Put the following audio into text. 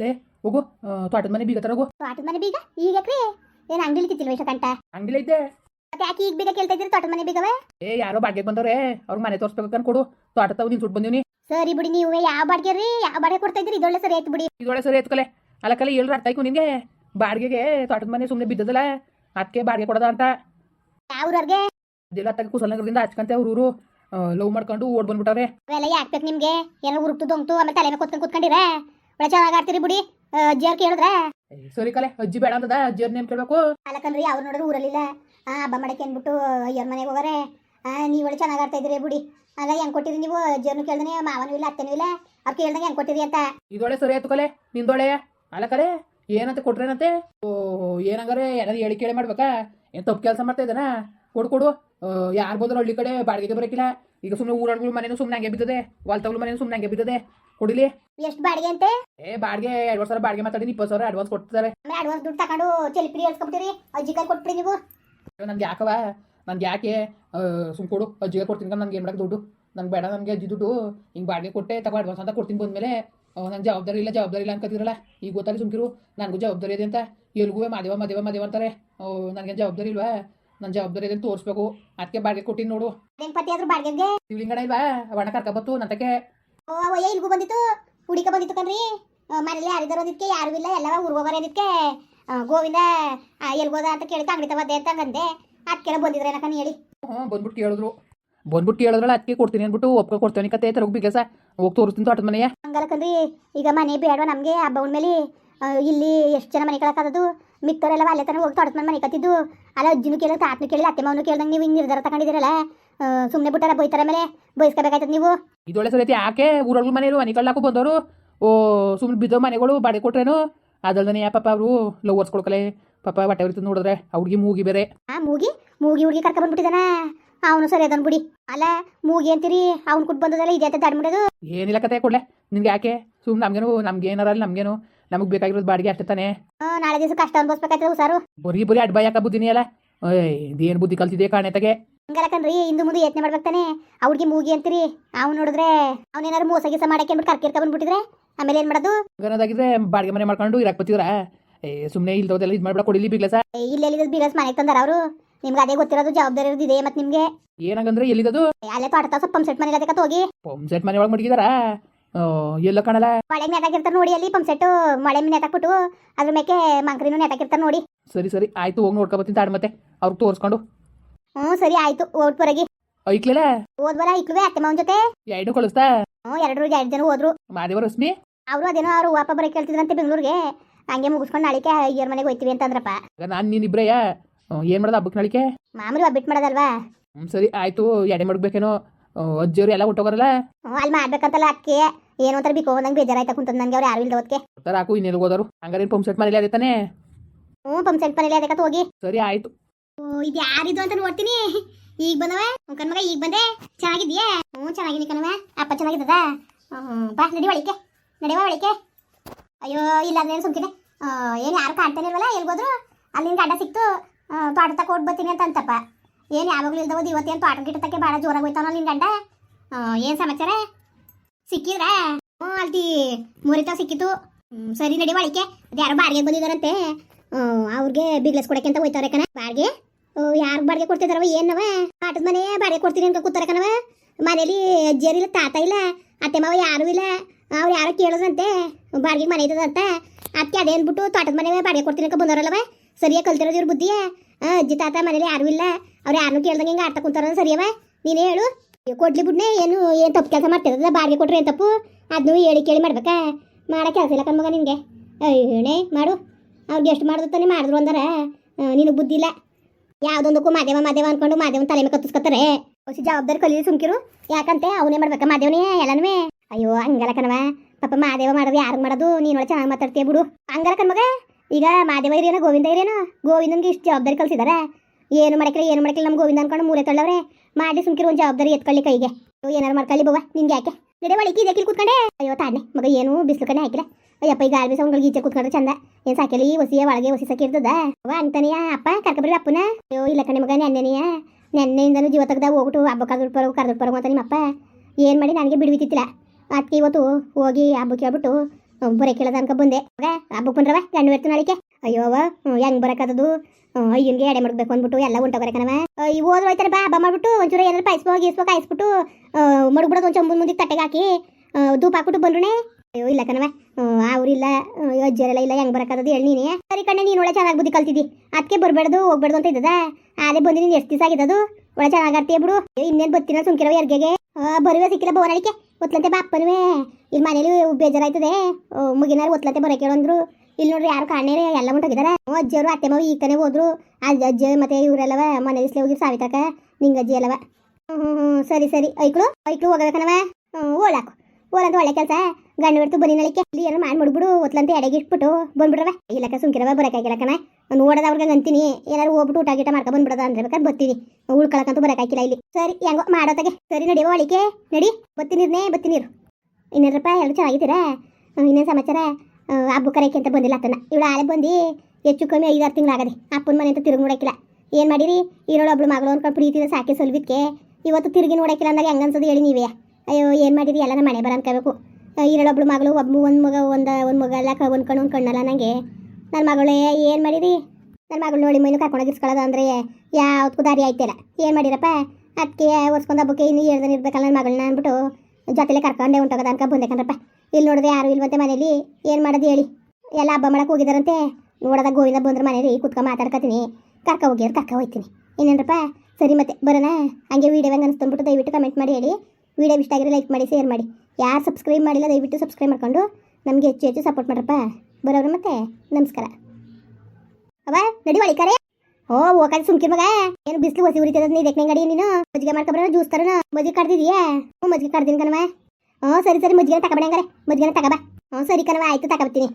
ಲೇ ಹೋಗು. ತೋಟದ ಮನೆ ಬೀಗ ತರ ಹೋಗು. ತೋಟದ ಮನೆ ಬೀಗ? ಈಗ ಯಾಕ್ರಿ? ಏನು ಅಂಗಡಿಲಿ ತಿತ್ತಿಲ್ವ ಇಷ್ಟ ಕಂಟ ಅಂಗಡಿಲ ಐತೆ ಮತ್ತೆ ಯಾಕೆ ಈಗ ಬೀಗ ಕೇಳ್ತಾ ಇದ್ದೀರಿ ತೋಟದ ಮನೆ ಬೀಗವೇ? ಏ ಯಾರೋ ಬಾಡಿಗೆ ಬಂದವ್ರೆ. ಅವ್ರ ಮನೆ ತೋರಿಸ್ಬೇಕು ಕೊಡು. ತೋಟ ತಾವು ನಿನ್ ಸುಟ್ಟು ಸರಿ ಬಿಡಿ ನೀವು ಯಾವ ಬಾಡಿಗೆ ರೀ? ಯಾವ ಬಾಡಿಗೆ ಕೊಡ್ತಾ ಇದ್ದೀರಿ? ಇದೊಳ್ಳೆ ಸರಿ ಆಯ್ತು ಬಿಡಿ. ಇದೊಳ್ಳೆ ಸರಿ ಎತ್ಕಲೆ ಅಲ್ಲ ಕಲೆ ಎಲ್ರು ಅರ್ಥ ಆಯ್ತು ನಿನ್ಗೆ ಬಾಡಿಗೆಗೆ ತೋಟದ ಮನೆ ಸುಮ್ಮನೆ ಬಿದ್ದದಲ್ಲ? ಅದಕ್ಕೆ ಬಾಡಿಗೆ ಕೊಡೋದ ಅಂತ. ಯಾವ್ರವ್ರಿಗೆ ಇದೆಲ್ಲ ತಗ ಕುಸಲನಗರದಿಂದ ಹಚ್ಕಂತೆ ಅವ್ರ ಊರು. ಲವ್ ಮಾಡ್ಕೊಂಡು ಓಡ್ ಬಂದ್ಬಿಟ್ಟವ್ರೆ. ಅವೆಲ್ಲ ಯಾಕೆ ಬೇಕು ನಿಮ್ಗೆ? ಏನೋ ಉರುಕ್ತು ದೊಂಗ್ತು ಆಮೇಲೆ ತಲೆ ಮೇಲೆ ಕೂತ್ಕೊಂಡು ಕೂತ್ಕೊಂಡಿರ? ಆಡ್ತೀರಿ ಬಿಡಿ? ಅಜ್ಜಿಯವ್ರು ಕೇಳಿದ್ರೆ? ಸರಿ ಕಲೆ ಅಜ್ಜಿ ಬೇಡ ಅಂತದ ಅಜ್ಜಿ ನೇಮ್ ಕೇಳ್ಬೇಕು. ಅಲ್ಲಕಂದ್ರಿ ಅವ್ರು ನೋಡಿದ್ರು ಊರಲ್ಲಿಲ್ಲ. ಆ ಹಬ್ಬ ಮಾಡಕ್ಕೆ ಅಂದ್ಬಿಟ್ಟು ಅಯ್ಯವ್ರ ಮನೆಗೆ ಹೋಗಾರೆ ಆ ನೀವು ಒಳ್ಳೆ ಚೆನ್ನಾಗಿ ಆಡ್ತಾ ಇದ್ರಿ ಬಿಡಿ. ಅಲ್ಲ ಹೆಂಗ್ ಕೊಟ್ಟಿರಿ ನೀವು? ಅಜ್ಜಿಯವ್ರನ್ನ ಕೇಳ್ದೆ ಮಾವನೂ ಇಲ್ಲ ಅತ್ತೆನೂ ಇಲ್ಲ. ಅವ್ರು ಕೇಳ್ದಂಗೆ ಹೆಂಗ್ ಕೊಟ್ಟಿರಿ ಅಂತ. ಇದೊಳೆ ಸರಿ ಆಯ್ತು ಕಲೆ ನಿಂದೊಳೆ. ಅಲ್ಲ ಕಲೆ ಏನಂತ ಕೊಟ್ರೇನಂತೆ? ಓ ಏನಂಗಾರೆ ಏನಾದ್ರು ಹೇಳಿ ಕೇಳಿ ಮಾಡ್ಬೇಕಾ? ಏನ್ ತಪ್ಪು ಕೆಲಸ ಮಾಡ್ತಾ ಇದ್ದಾನ? ಕೊಡು ಕೊಡು. ಯಾರು ಬಂದ್ರು ಹಳ್ಳಿ ಕಡೆ ಬಾಡಿಗೆಗೆ ಬರಕಿಲ್ಲ. ಈಗ ಸುಮ್ಮನೆ ಊರಾಡ್ಗಳು ಮನೇನು ಸುಮ್ಮನೆ ಹಂಗೆ ಬಿದ್ದದೆ ವಾಲ್ತಗಳು ಮನೇನು ಸುಮ್ಮನೆ ಹಂಗೆ ಬಿದ್ದದೆ. ಕೊಡಿಲಿ. ಎಷ್ಟು ಬಾಡಿಗೆ ಅಂತೆ? ಏ ಬಾಡಿಗೆ ಎರಡು ಸಾವಿರ ಬಾಡಿಗೆ ಮಾತಾಡಿ ಇಪ್ಪತ್ತು ಸಾವಿರ ಅಡ್ವಾನ್ಸ್ ಕೊಡ್ತಾರೆ ಆಮೇಲೆ ಅಡ್ವಾನ್ಸ್ ದುಡ್ಡು ತಗೊಂಡು ಚೆಲ್ಪಿರಿ ಹೇಳ್ಸ್ಕೊಬಿಟ್ಟಿರಿ ಅಜ್ಜಿ ಕೈ ಕೊಟ್ಬಿಡಿ ನೀವು. ನನ್ಗೆ ಯಾಕವ ನನ್ಗೆ ಯಾಕೆ? ಸುಮ್ ಕೊಡು. ಅಜ್ಜಿಗೆ ಕೊಡ್ತೀನಿ ನನ್ಗೆ ಏನು ಮಾಡಕ್ಕೆ ದುಡ್ಡು? ನಂಗೆ ಬೇಡ ನನಗೆ ಅಜ್ಜಿ ದುಡ್ಡು. ಹಿಂಗೆ ಬಾಡಿಗೆ ಕೊಟ್ಟೆ ತಗೋ ಅಡ್ವಾನ್ಸ್ ಅಂತ ಕೊಡ್ತೀನಿ ಬಂದಮೇಲೆ. ನಂಗೆ ಜವಾಬ್ದಾರಿ ಇಲ್ಲ ಜವಾಬ್ದಾರಿ ಇಲ್ಲ ಅನ್ಕೋತಿರಲ್ಲ ಈಗ ಗೊತ್ತಾಗಿ ಸುಮ್ಕಿರು. ನನಗೂ ಜವಾಬ್ದಾರಿ ಇದೆ ಅಂತ. ಎಲ್ಗೂ ಮಾದೇವ ಮಾದೇವ ಮಾದೇವ ಅಂತಾರೆ. ನನಗೆ ಜವಾಬ್ದಾರಿ ಇಲ್ವಾ? ನನ್ನ ಜವಾಬ್ದಾರಿ ಇದೆ ಅಂತ ತೋರಿಸ್ಬೇಕು. ಅದಕ್ಕೆ ಬಾಡಿಗೆ ಕೊಟ್ಟಿನಿ ನೋಡು. ಬಾಡಿಗೆ ಇಲ್ವಾ? ಬಣ್ಣ ಕರ್ಕೊಬತ್ತು ನಂತಕ್ಕೆ ಓ ಅವಯ್ಯ ಇಲ್ಗೂ ಬಂದಿತ್ತು? ಹುಡಿಕ ಬಂದಿತ್ತು ಕಣ್ರಿ. ಮನೇಲಿ ಯಾರಿದ್ದಾರ ಬಂದಿದ್ಕೆ ಯಾರು ಇಲ್ಲ ಎಲ್ಲ ಊರ್ಗೋಗಾರ ಅಂದಿದ್ಕೆ? ಗೋವಿಂದ ಎಲ್ಗೋದ ಅಂತ ಕೇಳಿ ಅಂಗಡಿ ತಗೋದೆ ಅಂತ ಅಂದೆ. ಅದಕ್ಕೆಲ್ಲ ಬಂದಿದ್ರೆ ಏನಕನ್ ಹೇಳಿ. ಹ್ಞೂ ಬಂದ್ಬಿಟ್ಟು ಕೇಳಿದ್ರು. ಬಂದ್ಬಿಟ್ಟು ಕೇಳಿದ್ರಲ್ಲ ಅದಕ್ಕೆ ಕೊಡ್ತೀನಿ ಅಂದ್ಬಿಟ್ಟು ಒಪ್ಕೊ ಕೊಡ್ತೇನೆ ಕತೆ ತರಗ್ ಬಿಗ್ಲಸ ಹೋಗಿ ತೋರಿಸ್ತೀನಿ ತೋಟದ ಮನೆಯ ಹಂಗಲ್ಲಕಂದ್ರಿ ಈಗ ಮನೆ ಬೇಡವಾ ನಮಗೆ? ಹಬ್ಬ ಮೇಲೆ ಇಲ್ಲಿ ಎಷ್ಟು ಜನ ಮನೆ ಕಳಕಾದದು ಮಿಕ್ಕವರೆಲ್ಲ ಅಲ್ಲೇ ತನಕ ಹೋಗಿ ತೋಟದ ಮನೆ ಕತ್ತಿದ್ದು ಅಲ್ಲ ಅಜ್ಜಿನೂ ಕೇಳಿದ ತಾತನು ಕೇಳಿ ಅತ್ತೆ ಮಾವನು ಕೇಳ್ದಂಗೆ ನೀವು ಹಿಂಗೆ ನಿರ್ಧಾರ ತಗೊಂಡಿದ್ದೀರಲ್ಲ? ಸುಮ್ಮನೆ ಬಿಟ್ಟಾರ ಬೈತಾರ ಮೇಲೆ? ಬಯಸ್ಕೋಬೇಕಾಯ್ತದ ನೀವು? ಇದೊಳ್ಳೆ ಸರಿ ಐತಿ ಯಾಕೆ ಊರೊಳಗೆ ಮನೆಯವರು ಮನೆ ಕಳ್ಳಾಕು ಬಂದವರು ಓ ಸುಮ್ಮನೆ ಬಿದ್ದೋ ಮನೆಗಳು ಬಾಡಿಗೆ ಕೊಟ್ರೇನು? ಅದಲ್ದನೆ ಯಾ ಪಾಪ ಅವರು ಲವ್ ಓರ್ಸ್ಕೊಳ್ಕಲೆ ಪಾಪ ಬಟ್ಟೆ ಹೊರತು ನೋಡಿದ್ರೆ ಅವ್ರಿಗೆ ಹುಡುಗಿ ಮೂಗಿ ಬೇರೆ. ಆ ಮೂಗಿ? ಮೂಗಿ ಹುಡುಗಿ ಕರ್ಕ ಬಂದ್ಬಿಟ್ಟಿದಾನ? ಅವನು ಸರಿ ಅದನ್ ಬಿಡಿ. ಅಲ್ಲ ಮೂಗಿ ಅಂತೀರಿ? ಅವ್ನು ಕುಟ್ ಬಂದದಲ್ಲ ಇದೆ ಅಂತ ದಾಡ್ಬಿಡೋದು ಏನಿಲ್ಲ ಕತೆ ಕೊಡ್ಲೆ. ನಿನ್ಗೆ ಯಾಕೆ? ಸುಮ್ ನಮ್ಗೇನು ನಮ್ಗೆ ಏನಾರಲ್ಲ ನಮ್ಗೇನು ನಮಗೆ ಬೇಕಾಗಿರೋದು ಬಾಡಿಗೆ ಅಷ್ಟೇ ತಾನೇ. ನಾಳೆ ದಿವಸ ಕಷ್ಟ ಅನ್ಭವಿಸ್ಬೇಕಾಯ್ತದ ಹುಷಾರು. ಬರೀ ಬರೀ ಅಡ್ಬಾಯ್ ಯಾಕ ಬುದ್ಧಿನಿ ಅಲ್ಲ. ಏಯ್ ಇದೇನು ಬುದ್ಧಿ ಕಲ್ತಿದೆ ಕಾಣೆತಗೆ ಹಿಂದೂ ಇಂದು ಮುಂದೆ ಯತ್ನೆ ಮಾಡ್ಬೇಕಾನೆ ಅವ್ರಿಗೆ ಮೂಗಿ ಅಂತೀರಿ ಅವ್ನು ನೋಡಿದ್ರೆ ಅವ್ನೇನಾರು ಮೋಸ ಗೀಸ ಮಾಡಕ್ಕೆ ಅಂದ್ಬಿಟ್ಟು ಕರ್ಕಿರ್ಕ ಬಂದ್ಬಿಟ್ಟಿದ್ರೆ? ಆಮೇಲೆ ಏನ್ ಮಾಡೋದು? ಗನದಾಗಿದ್ರೆ ಬಾಡಿಗೆ ಮನೆ ಮಾಡ್ಕೊಂಡು ಇರಕ್ ಬತ್ತಿದ್ರ ಏ ಸುಮ್ಮನೆ ಇಲ್ದೋದೆಲ್ಲ ಇದು ಮಾಡ್ಬಿಡ ಕೊಡಿಲಿ ಬಿಗ್ಲಸ ಇಲ್ಲ ಎಲ್ಲಿದ್ ಬಿಗ್ಲಸ್ ಮನೆಗೆ ತಂದಾರ ಅವರು? ನಿಮ್ಗೆ ಅದೇ ಗೊತ್ತಿರೋದು ಜವಾಬ್ದಾರಿ ಇರೋದು ಇದೆ ಮತ್ತೆ ನಿಮ್ಗೆ? ಏನಂಗಂದ್ರೆ ಎಲ್ಲಿದದು? ಅಲ್ಲೇ ತೋಟ ತಾ ಸ್ವಲ್ಪ ಪಂಪ್ ಸೆಟ್ ಮನೆ ಅದಕ್ಕೆ ಹೋಗಿ. ಪಂಪ್ ಸೆಟ್ ಮನೆ ಒಳಗೆ ಮಡಗಿದಾರ? ಎಲ್ಲ ಕಾಣಲ್ಲ? ಮಳೆ ನೆತಾಕಿರ್ತಾರೆ ನೋಡಿ ಅಲ್ಲಿ ಪಂಪ್ ಸೆಟ್ ಮಳೆ ನೆತಾಕ್ಬಿಟ್ಟು ಅದ್ರ ಮೇಲೆ ಮಂಕ್ರಿನೂ ನೆಟಾಕಿರ್ತಾರ ನೋಡಿ. ಸರಿ ಸರಿ ಆಯ್ತು ಹೋಗಿ ನೋಡ್ಕೊಬತ್ತೀನಿ ತಾಡ್ ಮತ್ತೆ. ಅವ್ರಿಗೆ ತೋರಿಸ್ಕೊಂಡು. ಹ್ಞೂ ಸರಿ ಆಯ್ತು. ಓಟ್ ಹೊರಗೆ ಐಕ್ಲಿಲ್ಲ ಓದ್ವಲ್ಲ ಇಕ್ಳುವೆ ಅತ್ತೆ ಮಾವನ ಜೊತೆ. ಎರಡು ಕಳಿಸ್ತಾ? ಹ್ಞೂ ಎರಡು ಎರಡು ಜನ ಹೋದ್ರು. ಮಾದೇವ ರಶ್ಮಿ? ಅವರು ಅದೇನೋ ಅವ್ರು ವಾಪ ಬರಕ್ಕೆ ಕೇಳ್ತಿದ್ರಂತೆ ಬೆಂಗಳೂರಿಗೆ. ಹಂಗೆ ಮುಗಿಸ್ಕೊಂಡು ನಾಳಿಕೆ ಅಯ್ಯರ್ ಮನೆಗೆ ಹೋಯ್ತೀವಿ ಅಂತಂದ್ರಪ್ಪ. ನಾನು ನೀನು ಇಬ್ರಯ್ಯ ಏನು ಮಾಡೋದು ಹಬ್ಬಕ್ಕೆ ನಾಳಿಕೆ? ಮಾಮೂಲಿ ಒಬ್ಬಿಟ್ಟು ಮಾಡೋದಲ್ವಾ? ಹ್ಞೂ ಸರಿ ಆಯಿತು. ಎಡೆ ಮಾಡ್ಬೇಕೇನೋ ಅಜ್ಜಿಯವ್ರು ಎಲ್ಲ ಹೊಟ್ಟೋಗಾರಲ್ಲ? ಹ್ಞೂ ಅಲ್ಲಿ ಮಾಡ್ಬೇಕಂತಲ್ಲ ಅಕ್ಕಿ. ಏನು ಅಂತಾರೆ ಬಿಕೋ ನಂಗೆ ಬೇಜಾರಾಯ್ತಾ ಕುಂತಂದು ನನಗೆ ಅವ್ರು ಯಾರು ಇಲ್ದವತ್ಕೆ ತರ ಹಾಕು ಇನ್ನೆಲ್ಲಿ ಹೋದರು ಹಂಗಾರೆ ಪಂಪ್ ಸೆಟ್ ಮನೇಲಿ ಅದೇ ತಾನೇ ಹ್ಞೂ ಪಂಪ್ ಸೆಟ್ ಮನೇಲಿ ಅದಕ್ಕೆ ಹೋಗಿ. ಸರಿ ಆಯಿತು. ಓ, ಇದು ಯಾರಿದು ಅಂತ ನೋಡ್ತೀನಿ. ಈಗ ಬಂದವೆ? ಕಣ್ಮಗ ಈಗ ಬಂದೆ. ಚೆನ್ನಾಗಿದ್ಯಾ ಹ್ಞೂ ಚೆನ್ನಾಗಿದೆ ಕಣವ ಅಪ್ಪ ಚೆನ್ನಾಗಿದ್ದದ? ಬಾ, ನಡಿ ಒಳಿಕೆ ಒಳಿಕೆ ಅಯ್ಯೋ ಇಲ್ಲ ಅಂದ್ರೆ ಸುಮ್ಕಿದೆ? ಏನು ಯಾರು ಕಾಡ್ತಾನೆ ಇಲ್ವಲ್ಲ, ಎಲ್ಗೋದ್ರು? ಅಲ್ಲಿಂದ ಅಡ್ಡ ಸಿಕ್ತು. ಪಾಠ ತಕ ಓಡ್ ಬರ್ತೀನಿ ಅಂತ ಅಂತಪ್ಪ. ಏನು ಯಾವಾಗಲೂ ಇಲ್ದವದು ಇವತ್ತೇನು ತೋಟ ಗಿಟ್ಟತಕ್ಕೆ ಭಾಳ ಜೋರಾಗಿ ಹೋಯ್ತಾವಲ್ಲ ನಿನ್ನ ಗಂಡ ಏನು ಸಮಾಚಾರ? ಸಿಕ್ಕಿದ್ರ? ಹ್ಞೂ ಅಲ್ಲಿ ಮೂರಿತಾವ್ ಸಿಕ್ಕಿತು ಸರಿ, ನಡಿ ಒಳಿಕೆ ಅದು ಯಾರೋ ಬಾಡಿಗೆ ಬಂದಿದಾರಂತೆ ಅವ್ರಿಗೆ ಬಿಗ್ಲೆಸ್ ಕೊಡಕ್ಕೆ ಅಂತ ಹೋಯ್ತಾರೆ ಕಣ. ಬಾಡಿಗೆ? ಯಾರು ಬಾಡಿಗೆ ಕೊಡ್ತಿದಾರವ? ಏನವ ಆಟದ ಮನೆ ಬಾಡಿಗೆ ಕೊಡ್ತೀನಿ ಅಂತ ಕೂತಾರ ಕಣವ. ಮನೇಲಿ ಅಜ್ಜಿಯರಿಲ್ಲ ತಾತ ಇಲ್ಲ, ಅತ್ತೆ ಮಾವ ಯಾರು ಇಲ್ಲ. ಅವ್ರು ಯಾರೋ ಕೇಳೋದಂತೆ, ಬಾಡಿಗೆ ಮನೆ ಇದ್ದದಂತ. ಅದಕ್ಕೆ ಅದೇನ್ಬಿಟ್ಟು ತೋಟದ ಮನೆ ಬಾಡಿಗೆ ಕೊಡ್ತೀನಿ ಅಂತ ಬಂದವರಲ್ಲವ. ಸರಿಯಾಗಿ ಕಲ್ತಿರೋದು ಇವ್ರ ಬುದ್ಧಿಯೇ ಅಜ್ಜಿ, ತಾತ ಮನೇಲಿ ಯಾರು ಇಲ್ಲ. ಅವ್ರು ಯಾರನ್ನೂ ಕೇಳ್ದಂಗೆ ಹಿಂಗೆ ಆಡ್ತಾ ಕುಂತಾರ ಸರಿಯವ. ನೀನೇ ಹೇಳು. ಕೊಡ್ಲಿ ಬಿಡ್ನೆ, ಏನು ಏನು ತಪ್ಪು ಕೆಲಸ ಮಾಡ್ತಿರೋದ ಬಾಡಿಗೆ ಕೊಟ್ರೆ ಏನು ತಪ್ಪು? ಅದನ್ನು ಹೇಳಿ ಕೇಳಿ ಮಾಡ್ಬೇಕಾ? ಮಾಡೋ ಕೆಲಸ ಇಲ್ಲ ಕಣ್ಮಗ ನಿನಗೆ. ಅಯ್ಯಣೆ ಮಾಡು. ಅವ್ರಿಗೆ ಎಷ್ಟು ಮಾಡಿದ್ರು ತಾನೇ ಮಾಡಿದ್ರು ಅಂದಾರ. ನಿನಗೆ ಬುದ್ಧಿ ಇಲ್ಲ. ಯಾವ್ದೊಂದಕ್ಕೂ ಮಾದೇವ ಮಾದೇವ ಅನ್ಕೊಂಡು ಮಾದೇವನ ತಲೆ ಮೇಲೆ ಕತ್ತಿಸ್ಕೊತಾರೆ. ಹೊಸ ಜವಾಬ್ದಾರಿ ಕಲೀಲಿ ಸುಮ್ಕಿರು. ಯಾಕಂತೆ ಅವನೇ ಮಾಡ್ಬೇಕಾ ಮಾದೇವನೇ ಎಲ್ಲನೂ? ಅಯ್ಯೋ, ಹಂಗಲ್ಲ ಕಣವ ಪಾಪ ಮಾದೇವ ಮಾಡೋದು ಯಾರು ಮಾಡೋದು? ನೀನೊಳ ಚೆನ್ನಾಗಿ ಮಾತಾಡ್ತೀಯ ಬಿಡು. ಹಂಗಲ್ಲ ಕಣ್ಮಗ ಈಗ ಮಾದೇವ ಇರೇನೋ ಗೋವಿಂದ ಇರೇನೋ ಗೋವಿಂದನ್ಗೆ ಇಷ್ಟು ಜವಾಬ್ದಾರಿ ಕಲ್ಸಿದಾರೆ. ಏನು ಮಾಡಕ್ಕಿಲ್ಲ ಏನು ಮಾಡಕ್ಕಿಲ್ಲ ನಮ್ಮ ಗೋವಿಂದ ಅನ್ಕೊಂಡು ಮೂರೇ ತಳ್ಳವ್ರೆ. ಮಾಡಿ ಸುಮ್ಕಿರು ಒಂದು ಜವಾಬ್ದಾರಿ ಎತ್ಕೊಳ್ಳಿ ಕೈಗೆ. ಏನಾರು ಮಾಡ್ಕೊಳ್ಳಿ ಬವ್ವ. ನಿನ್ಗೆ ಯಾಕೆ ನಡೆ ಒಳಗೆ ಇದಕ್ಕೆ ಕೂತ್ಕೊಂಡೆ? ಅಯ್ಯೋ, ತಾಡ್ನೆ. ಮಗ, ಏನು ಬಿಸಿಲು ಕಣೆ ಹಾಕಿಲ್ಲ. ಅಯ್ಯಪ್ಪ, ಈಗ ಆರ್ಬಿಸ ಅವ್ಗಳಿಗೆ ಈಚೆ ಕೂತ್ಕೊಂಡ್ರೆ ಚಂದ. ಏನ್ ಸಾಕೆಲಿ? ಒಸಿಯ ಒಳಗೆ ಒಸಿ ಸಾಕಿರ್ತದ ಅವ ಅಂತಾನೆಯ ಅಪ್ಪ ಕರ್ಕೊಬ್ರಿ ಅಪ್ಪನ. ಅಯ್ಯೋ, ಇಲ್ಲ ಕಣಿ ಮಗ, ನೆನ್ನೆನೆಯ. ನೆನ್ನೆಯಿಂದನೂ ಜೀವ ತೆಗ್ದ ಹೋಗ್ಬಿಟ್ಟು ಹಬ್ಬ ಕರ್ದು ಬರೋ ಅಂತ ನಿಮ್ಮಪ್ಪ. ಏನು ಮಾಡಿ ನನಗೆ ಬಿಡ್ಬಿತ್ತಿಲ್ಲ ಅದಕ್ಕೆ ಇವತ್ತು ಹೋಗಿ ಹಬ್ಬಕ್ಕೆ ಹೇಳ್ಬಿಟ್ಟು ಬರೇ ಕೇಳದ ಅನ್ಕೊ ಬಂದೆ. ಮಗ ಹಬ್ಬಕ್ಕೆ ಬಂದ್ರವ ಗಂಡು ಇರ್ತು ನಾಳಿಕೆ ಅಯ್ಯೋ ಅವ ಹೆಂಗ್ ಬರಕದದು ಅಯ್ಯನ್ಗೆ ಎಡೆ ಮಾಡ್ಬೇಕು ಅಂದ್ಬಿಟ್ಟು ಎಲ್ಲ ಉಂಟೋಗ್ರೆ ಕಣವ ಈ ಓದ್ ಹೋಯ್ತಾರೆ ಬಾ, ಹಬ್ಬ ಮಾಡ್ಬಿಟ್ಟು, ಒಂಚೂರು ಏನಾರು ಪಾಯಿಸ್ಬೋ ಗೀಸ್ಬೋ ಕಾಯಿಸ್ಬಿಟ್ಟು ಮಡಗ್ಬಿಡೋದು ಒಂದು ಚಂಬು ಮುಂದೆ ತಟ್ಟೆಗೆ ಹಾಕಿ ಧೂಪ ಹಾಕ್ಬಿಟ್ಟು ಬಂದ್ರುಣೆ. ಅಯ್ಯೋ, ಇಲ್ಲ ಕಣವ ಊರಿಲ್ಲ ಅಜ್ಜರೆಲ್ಲ ಇಲ್ಲ ಹೆಂಗ್ ಬರಕದದು ಹೇಳಿ ಸರಿ ಕಣ್ಣೆ ನೀನು ಒಳ್ಳೆ ಚೆನ್ನಾಗಿ ಬುದ್ಧಿ ಕಲ್ತಿದ್ದಿ. ಅದಕ್ಕೆ ಬರಬಾರ್ದು ಹೋಗ್ಬೇಡ್ದು ಅಂತ ಇದ್ದದ? ಅದೇ ಬಂದು ನೀನು ಎಷ್ಟು ದಿವಸ ಆಗಿದ್ದದು? ಒಳ್ಳೆ ಚೆನ್ನಾಗಿ ಆಡ್ತೀಯ ಬಿಡು. ಇನ್ನೇನು ಬತ್ತಿನ ಸುಮ್ಕಿರವ ಎರ್ಗೆಗೆ ಬರುವೆ ಸಿಕ್ಕಿಲ್ಲ ಬೋರಳಿಕೆ ಒತ್ಲಂತೆ ಬಾಪ್ಪನುವೆ ಇಲ್ಲಿ ಮನೇಲಿ ಬೇಜಾರಾಯ್ತದೆ. ಮುಗಿನಾರು ಒತ್ಲಂತೆ ಬರೋಕೆ ಅಂದ್ರು. ಇಲ್ಲಿ ನೋಡ್ರಿ, ಯಾರು ಕಾಣೇರೆ ಎಲ್ಲ ಮುಂಟೋಗಿದ್ದಾರೆ ಅಜ್ಜಿಯವರು, ಅತ್ತೆ ಮಾವು ಈಗ ತಾನೇ ಹೋದ್ರು. ಅಜ್ಜ ಅಜ್ಜ ಮತ್ತೆ ಇವರೆಲ್ಲವ ಮನೆ ದಿಸ್ಲೆ ಹೋಗಿ ಸಾವಿತಾಕ ನಿಂಗ ಅಜ್ಜಿ ಎಲ್ಲವ? ಹ್ಞೂ ಹ್ಞೂ ಸರಿ ಸರಿ. ಐಕ್ಳು ಐಕ್ಳು ಹೋಗಬೇಕನವ ಹ್ಞೂ ಓಳಾಕು. ಓಲಂತ ಒಳ್ಳೆ ಕೆಲಸ. ಗಂಡು ಬಿಡ್ತು ಇಲ್ಲಿ ಏನೋ ಮಾಡಿ ಮಾಡ್ಬಿಡು ಒತ್ಲಂತೆ ಎಡೆಗೆ ಇಟ್ಬಿಟ್ಟು ಬಂದ್ಬಿಡ್ರವ. ಇಲ್ಲಕ್ಕ ಸುಮ್ಕಿರವ ಬರಕಾಗಿಲ್ಲಕ್ಕನ ನೋಡದ ಅವ್ರಿಗೆ ಅಂತೀನಿ. ಏನಾರು ಹೋಗ್ಬಿಟ್ಟು ಊಟ ಗೀಟ ಮಾಡ್ಕೊ ಬಂದ್ಬಿಡೋದ ಅಂದ್ರೆ ಬೇಕಾದ್ರೆ ಬರ್ತೀನಿ ಉಳ್ಕೊಳಕಂತೂ ಬರಕಾಗಿಲ್ಲ ಇಲ್ಲಿ. ಸರಿ, ಹೆಂಗೋ ಮಾಡೋತಾಗೆ. ಸರಿ, ನಡಿ ಒಳಿಕೆ ನಡಿ ಬತ್ತಿನೀರ್ನೇ ಬತ್ತಿನೀರು ಇನ್ನೇನಪ್ಪ ಎರಡು ಚೆನ್ನಾಗಿದ್ದೀರಾ? ಇನ್ನೇನು ಸಮಾಚಾರ? ಹಬ್ಬ ಕರೆಯಕ್ಕೆ ಅಂತ ಬಂದಿಲ್ಲ ಅತ್ತನ ಇವಳು ಆಳೆ ಬಂದು ಹೆಚ್ಚು ಕಮ್ಮಿ ಐದಾರು ತಿಂಗಳಾಗದೆ. ಅಪ್ಪನ ಮನೆ ಅಂತ ತಿರುಗಿ ನೋಡಕ್ಕಿಲ್ಲ. ಏನು ಮಾಡಿರಿ? ಇರೋಳು ಒಬ್ಳು ಮಗಳು ಅನ್ಕೊಂಡು ಪ್ರೀತಿದ ಸಾಕಿ ಸಲ್ವಿದ್ಕೆ. ಇವತ್ತು ತಿರುಗಿ ನೋಡಕ್ಕಿಲ್ಲ ಅಂದಾಗ ಹೆಂಗನ್ಸೋದು ಹೇಳಿ ನೀವೇ. ಅಯ್ಯೋ, ಏನು ಮಾಡಿರಿ? ಎಲ್ಲ ನಮ್ಮ ಮನೆ ಬರ ಅನ್ಕೋಬೇಕು. ಇರೋಳೊಬ್ಳು ಮಗಳು, ಒಬ್ಬ ಒಂದು ಮಗ, ಒಂದು ಒಂದು ಮಗ ಎಲ್ಲ ಒಂದು ಕಣ್ಣು, ಒಂದು ಕಣ್ಣಲ್ಲ ನನಗೆ ನನ್ನ ಮಗಳೇ, ಏನು ಮಾಡಿರಿ ನನ್ನ ಮಗಳು ನೋಡಿ ಮೈನು ಕರ್ಕೊಂಡೋಗಿಸ್ಕೊಳ್ಳೋದು ಅಂದರೆ ಯಾವ್ದಕ್ಕೂ ದಾರಿ ಆಯ್ತಿಲ್ಲ ಏನು ಮಾಡಿರಪ್ಪ? ಅದಕ್ಕೆ ಒರ್ಸ್ಕೊಂಡು ಹಬ್ಬಕ್ಕೆ ಇನ್ನು ಹೇಳ್ದಾನೆ ಇರ್ಬೇಕಲ್ಲ ನನ್ನ ಮಗಳನ್ನ ಅಂದ್ಬಿಟ್ಟು ಜೊತೆಲೆ ಕರ್ಕೊಂಡೆ ಉಂಟಾಗದ ಅನ್ಕ ಬಂದೆ ಕಣ್ರಪ್ಪ. ಇಲ್ಲಿ ನೋಡಿದ್ರೆ ಯಾರು ಇಲ್ವಂತೆ ಮನೇಲಿ? ಏನು ಮಾಡೋದು ಹೇಳಿ. ಎಲ್ಲ ಹಬ್ಬ ಮಾಡಕ್ಕೆ ಹೋಗಿದಾರಂತೆ. ನೋಡೋದ ಗೋವಿಂದ ಬಂದ್ರೆ ಮನೇಲಿ ಕುತ್ಕೊಂಡು ಮಾತಾಡ್ಕೊತೀನಿ. ಕರ್ಕ ಹೋಗಿರ್ ಕರ್ಕ ಹೋಗ್ತೀನಿ ಇನ್ನೇನಪ್ಪ ಸರಿ ಮತ್ತೆ, ಬರೋಣ? ಹಂಗೆ ವೀಡಿಯೋ ಹೆಂಗೆ ಅನ್ಸ್ತಂದ್ಬಿಟ್ಟು ದಯವಿಟ್ಟು ಕಮೆಂಟ್ ಮಾಡಿ ಹೇಳಿ. ವೀಡಿಯೋ ಇಷ್ಟ ಆಗಿರೋ ಲೈಕ್ ಮಾಡಿ ಶೇರ್ ಮಾಡಿ. ಯಾರು ಸಬ್ಸ್ಕ್ರೈಬ್ ಮಾಡಿಲ್ಲ, ದಯವಿಟ್ಟು ಸಬ್ಸ್ಕ್ರೈಬ್ ಮಾಡ್ಕೊಂಡು ನಮಗೆ ಹೆಚ್ಚು ಹೆಚ್ಚು ಸಪೋರ್ಟ್ ಮಾಡ್ರಪ್ಪ. ಬರೋರು ಮತ್ತೆ, ನಮಸ್ಕಾರ. ಅವ ನಡಿ ಕರೆ? ಓ ಹೋಗಾದ ಸುಮ್ಕಿ ಮಗ. ಏನು ಬಿಸಿಲು ಹೊಸಿ ಉರಿತದ ನೀ ಇದಕ್ಕೆ ಗಡಿ ನೀನು? ಮಜ್ಜಿಗೆ ಮಾಡ್ಕೊಬ್ರ ಜ್ಯೂಸ್ ತರನ? ಮಜ್ಜಿಗೆ ಕಡ್ದಿದೀಯಾ? ಹ್ಞೂ, ಮಜ್ಜಿಗೆ ಕಡ್ದೀನಿ ಕಣವ ಹ್ಞೂ, ಸರಿ ಸರಿ ಮಜ್ಜಿಗೆ ತಗೊಬೇಡ ಹಂಗಾರೆ. ಮಜ್ಜಿಗೆ ತಗೋಬಾ ಹ್ಞೂ, ಸರಿ ಕಣವ ಆಯ್ತು ತಗೊಬತ್ತೀನಿ